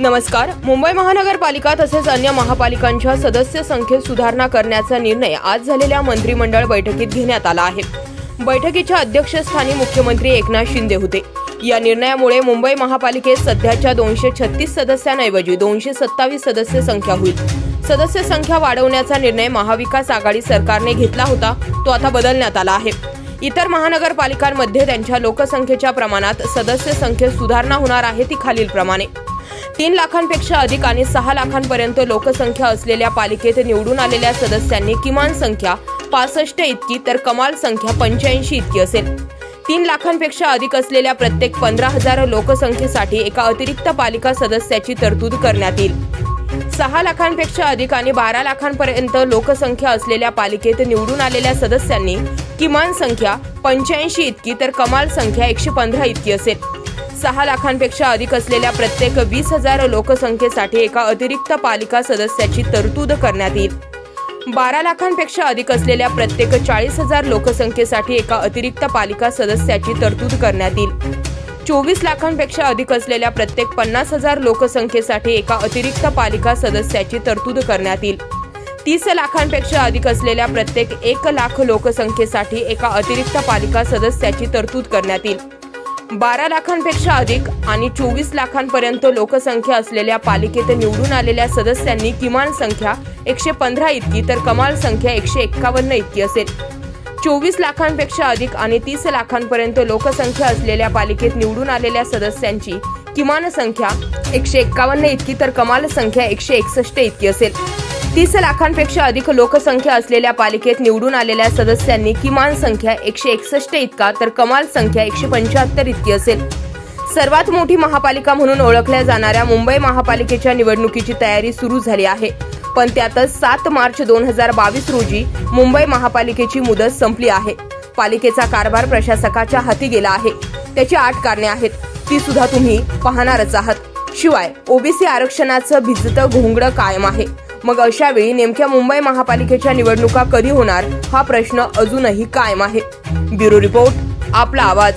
नमस्कार. मुंबई महानगरपालिका तसेच अन्य महापालिकांच्या सदस्य संख्येत सुधारणा करण्याचा निर्णय आज झालेल्या मंत्रिमंडळ बैठकीत घेण्यात आला आहे. बैठकीच्या अध्यक्षस्थानी मुख्यमंत्री एकनाथ शिंदे होते. या निर्णयामुळे मुंबई महापालिकेत सध्याच्या दोनशे छत्तीस सदस्यांऐवजी दोनशे सत्तावीस सदस्य संख्या होईल. सदस्य संख्या वाढवण्याचा निर्णय महाविकास आघाडी सरकारने घेतला होता. तो आता बदलण्यात आला आहे. इतर महानगरपालिकांमध्ये त्यांच्या लोकसंख्येच्या प्रमाणात सदस्य संख्येत सुधारणा होणार आहे ती खालीलप्रमाणे. तीन लाखांपेक्षा अधिक आणि सहा लाखांपर्यंत लोकसंख्या असलेल्या पालिकेत निवडून आलेल्या सदस्यांनी किमान संख्या पासष्ट इतकी तर कमाल संख्या पंच्याऐंशी इतकी असेल. तीन लाखांपेक्षा अधिक असलेल्या प्रत्येक पंधरा हजार लोकसंख्येसाठी एका अतिरिक्त पालिका सदस्याची तरतूद करण्यात येईल. सहा लाखांपेक्षा अधिक आणि बारा लाखांपर्यंत लोकसंख्या असलेल्या पालिकेत निवडून आलेल्या सदस्यांनी किमान संख्या पंच्याऐंशी इतकी तर कमाल संख्या एकशे पंधरा इतकी असेल. सहा लाखांपेक्षा अधिक असलेल्या प्रत्येक वीस हजार लोकसंख्येसाठी एका अतिरिक्त पालिका सदस्याची तरतूद करण्यात येईल. बारा लाखांपेक्षा अधिक असलेल्या प्रत्येक चाळीस हजार लोकसंख्येसाठी एका अतिरिक्त पालिका सदस्याची तरतूद करण्यात येईल. चोवीस लाखांपेक्षा अधिक असलेल्या प्रत्येक पन्नास हजार लोकसंख्येसाठी एका अतिरिक्त पालिका सदस्याची तरतूद करण्यात येईल. तीस लाखांपेक्षा अधिक असलेल्या प्रत्येक एक लाख लोकसंख्येसाठी एका अतिरिक्त पालिका सदस्याची तरतूद करण्यात येईल. बारा लाखांपेक्षा अधिक आणि चोवीस लाखांपर्यंत लोकसंख्या असलेल्या पालिकेत निवडून आलेल्या सदस्यांनी किमान संख्या एकशे पंधरा इतकी तर कमाल संख्या एकशे एक्कावन्न इतकी असेल. चोवीस लाखांपेक्षा अधिक आणि तीस लाखांपर्यंत लोकसंख्या असलेल्या पालिकेत निवडून आलेल्या सदस्यांची किमान संख्या एकशे एक्कावन्न इतकी तर कमाल संख्या एकशे एकसष्ट इतकी असेल. तीस लाखांपेक्षा अधिक लोकसंख्या असलेल्या पालिकेत निवडून आलेल्या सदस्यांनी किमान संख्या एकशे एकसष्ट इतका तर कमाल संख्या एकशे पंच्याहत्तर इतकी असेल. सर्वात मोठी महापालिका म्हणून ओळखल्या जाणाऱ्या मुंबई महापालिकेच्या निवडणुकीची तयारी सुरू झाली आहे. पण त्यातच सात मार्च दोन हजार बावीस रोजी मुंबई महापालिकेची मुदत संपली आहे. पालिकेचा कारभार प्रशासकाच्या हाती गेला आहे. त्याची आठ कारणे आहेत. ती सुद्धा तुम्ही पाहणारच आहात. शिवाय ओबीसी आरक्षणाचं भिजतं घोंगडं कायम आहे. मग अशा वेळी नेमक्या मुंबई महापालिकेच्या निवडणुका कधी होणार? हा प्रश्न अजूनही कायम आहे. ब्युरो रिपोर्ट आपला आवाज.